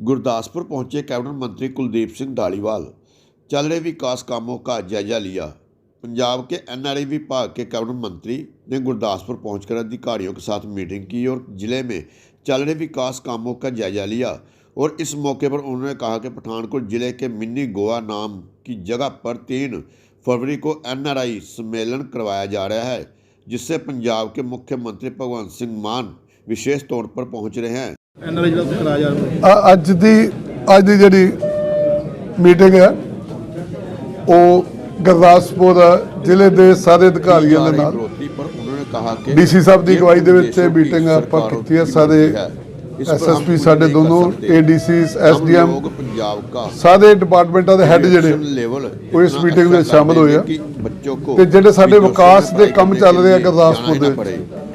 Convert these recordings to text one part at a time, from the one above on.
गुरदासपुर पहुँचे कैबिनेट मंत्री कुलदीप सिंह धालीवाल चल रहे विकास कामों का जायजा लिया। पंजाब के एनआरए विभाग के कैबिनेट मंत्री ने गुरदासपुर पहुंचकर अधिकारियों के साथ मीटिंग की और ज़िले में चल रहे विकास कामों का जायजा लिया और इस मौके पर उन्होंने कहा कि पठानकोट ज़िले के मिनी गोवा नाम की जगह पर तीन फरवरी को एनआरआई सम्मेलन करवाया जा रहा है, जिससे पंजाब के मुख्यमंत्री भगवंत सिंह मान विशेष तौर पर पहुँच रहे हैं। ਅੱਜ ਦੀ ਅੱਜ ਦੀ ਜਿਹੜੀ ਮੀਟਿੰਗ ਹੈ, ਉਹ ਗੁਰਦਾਸਪੁਰ ਜ਼ਿਲ੍ਹੇ ਦੇ ਸਾਰੇ ਅਧਿਕਾਰੀਆਂ ਦੇ ਨਾਲ ਡੀਸੀ ਸਾਹਿਬ ਦੀ ਅਗਵਾਈ ਦੇ ਵਿੱਚ ਮੀਟਿੰਗ ਆਪਾਂ ਕੀਤੀ ਹੈ, ਸਾਰੇ ਐਸਐਸਪੀ ਸਾਡੇ ਦੋਨੋਂ ਏਡੀਸੀ ਐਸਡੀਐਮ ਸਾਰੇ ਡਿਪਾਰਟਮੈਂਟਾਂ ਦੇ ਹੈੱਡ ਜਿਹੜੇ, ਉਹ ਇਸ ਮੀਟਿੰਗ ਵਿੱਚ ਸ਼ਾਮਲ ਹੋਏ ਆ। ਤੇ ਜਿਹੜੇ ਸਾਡੇ ਵਿਕਾਸ ਦੇ ਕੰਮ ਚੱਲ ਰਹੇ ਆ ਗੁਰਦਾਸਪੁਰ ਦੇ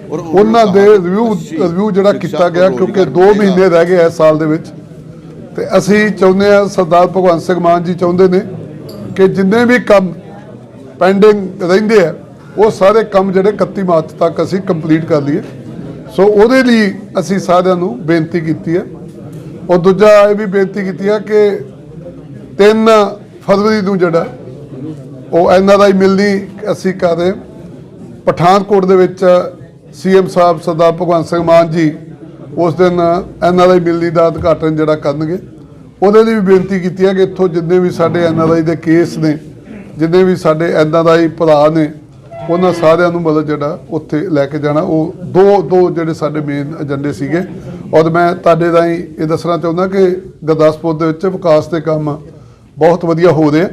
ਉਹਨਾਂ ਦੇ ਰਿਵਿਊ ਰਿਵਿਊ ਜਿਹੜਾ ਕੀਤਾ ਗਿਆ ਕਿਉਂਕਿ 2 ਮਹੀਨੇ ਰਹਿ ਗਏ ਇਸ ਸਾਲ ਦੇ ਵਿੱਚ। ਤੇ ਅਸੀਂ ਚਾਹੁੰਦੇ ਆ ਸਰਦਾਰ ਭਗਵੰਤ ਸਿੰਘ ਮਾਨ ਜੀ ਚਾਹੁੰਦੇ ਨੇ ਕਿ ਜਿੰਨੇ ਵੀ ਕੰਮ ਪੈਂਡਿੰਗ ਰਹਿੰਦੇ ਆ ਉਹ ਸਾਰੇ ਕੰਮ ਜਿਹੜੇ 31 ਮਾਰਚ ਤੱਕ ਅਸੀਂ ਕੰਪਲੀਟ ਕਰ ਲਈਏ। ਸੋ ਉਹਦੇ ਲਈ ਅਸੀਂ ਸਾਰਿਆਂ ਨੂੰ ਬੇਨਤੀ ਕੀਤੀ ਹੈ। ਔਰ ਦੂਜਾ ਇਹ ਵੀ ਬੇਨਤੀ ਕੀਤੀ ਹੈ ਕਿ 3 ਫਰਵਰੀ ਨੂੰ ਜਿਹੜਾ ਉਹ ਐਨਆਰਆਈ ਮਿਲਣੀ ਅਸੀਂ ਕਰ ਰਹੇ ਪਠਾਨਕੋਟ ਦੇ ਵਿੱਚ ਸੀਐਮ ਸਾਹਿਬ ਸਰਦਾਰ ਭਗਵੰਤ ਸਿੰਘ ਮਾਨ ਜੀ ਉਸ ਦਿਨ ਐਨਆਰਆਈ ਮਿਲਣੀ ਦਾ ਉਦਘਾਟਨ ਜਿਹੜਾ ਕਰਨਗੇ, ਉਹਦੇ ਲਈ ਵੀ ਬੇਨਤੀ ਕੀਤੀ ਹੈ ਕਿ ਇੱਥੋਂ ਜਿੰਨੇ ਵੀ ਸਾਡੇ ਐਨਆਰਆਈ ਦੇ ਕੇਸ ਨੇ, ਜਿੰਨੇ ਵੀ ਸਾਡੇ ਐਨਆਰਆਈ ਭਰਾ ਨੇ, ਉਹਨਾਂ ਸਾਰਿਆਂ ਨੂੰ ਮਤਲਬ ਜਿਹੜਾ ਉੱਥੇ ਲੈ ਕੇ ਜਾਣਾ। ਉਹ ਦੋ ਦੋ ਜਿਹੜੇ ਸਾਡੇ ਮੇਨ ਏਜੰਡੇ ਸੀਗੇ। ਔਰ ਮੈਂ ਤੁਹਾਡੇ ਰਾਹੀਂ ਇਹ ਦੱਸਣਾ ਚਾਹੁੰਦਾ ਕਿ ਗੁਰਦਾਸਪੁਰ ਦੇ ਵਿੱਚ ਵਿਕਾਸ ਦੇ ਕੰਮ ਬਹੁਤ ਵਧੀਆ ਹੋ ਰਹੇ ਆ।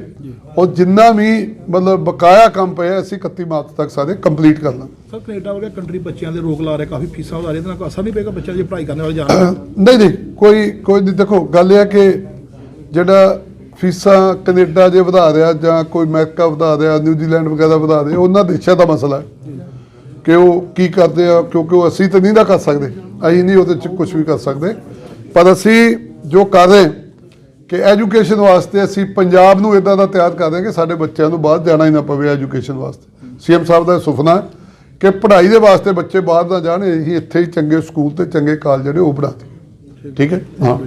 ਔਰ ਜਿੰਨਾ ਵੀ ਮਤਲਬ ਬਕਾਇਆ ਕੰਮ ਪਿਆ ਅਸੀਂ 31 ਮਾਰਚ ਤੱਕ ਸਾਰੇ ਕੰਪਲੀਟ ਕਰ ਲਾਂਗੇ। ਸਰ ਕੈਨੇਡਾ ਵਰਗੇ ਕੰਟਰੀ ਬੱਚਿਆਂ ਦੇ ਰੋਕ ਲਾ ਰਹੇ ਕਾਫੀ ਫੀਸਾਂ ਵਧਾ ਰਹੇ ਇਹਦੇ ਨਾਲ ਕੋਈ ਅਸਰ ਨਹੀਂ ਪਏਗਾ ਬੱਚਿਆਂ ਦੀ ਪੜ੍ਹਾਈ ਕਰਨ ਵਾਲੇ ਜਾਣ ਨਹੀਂ ਨਹੀਂ ਕੋਈ ਕੋਈ ਨਹੀਂ ਦੇਖੋ ਗੱਲ ਇਹ ਹੈ ਕਿ ਜਿਹੜਾ ਫੀਸਾਂ ਕੈਨੇਡਾ ਜੇ ਵਧਾ ਰਿਹਾ ਜਾਂ ਕੋਈ ਅਮਰੀਕਾ ਵਧਾ ਰਿਹਾ ਨਿਊਜ਼ੀਲੈਂਡ ਵਗੈਰਾ ਵਧਾ ਰਿਹਾ ਉਹਨਾਂ ਦੇਸ਼ਾਂ ਦਾ ਮਸਲਾ ਹੈ ਕਿ ਉਹ ਕੀ ਕਰਦੇ ਆ ਕਿਉਂਕਿ ਉਹ ਅਸੀਂ ਤਾਂ ਨਹੀਂ ਨਾ ਕਰ ਸਕਦੇ ਅਸੀਂ ਨਹੀਂ ਉਹਦੇ ਚ ਕੁਝ ਵੀ ਕਰ ਸਕਦੇ। ਪਰ ਅਸੀਂ ਜੋ ਕਰ ਰਹੇ ਕਿ ਐਜੂਕੇਸ਼ਨ ਵਾਸਤੇ ਅਸੀਂ ਪੰਜਾਬ ਨੂੰ ਇਦਾਂ ਦਾ ਤਿਆਰ ਕਰ ਰਹੇ ਕਿ ਸਾਡੇ ਬੱਚਿਆਂ ਨੂੰ ਬਾਹਰ ਜਾਣਾ ਹੀ ਨਾ ਪਵੇ ਐਜੂਕੇਸ਼ਨ ਵਾਸਤੇ। ਸੀਐਮ ਸਾਹਿਬ ਦਾ ਇਹ ਸੁਪਨਾ ਹੈ ਕਿ ਪੜ੍ਹਾਈ ਦੇ ਵਾਸਤੇ ਬੱਚੇ ਬਾਹਰ ਨਾ ਜਾਣ ਅਸੀਂ ਇੱਥੇ ਹੀ ਚੰਗੇ ਸਕੂਲ ਤੇ ਚੰਗੇ ਕਾਲਜ ਜਿਹੜੇ ਉਹ ਬਣਾ ਦੇ ਠੀਕ ਹੈ? ਹਾਂ।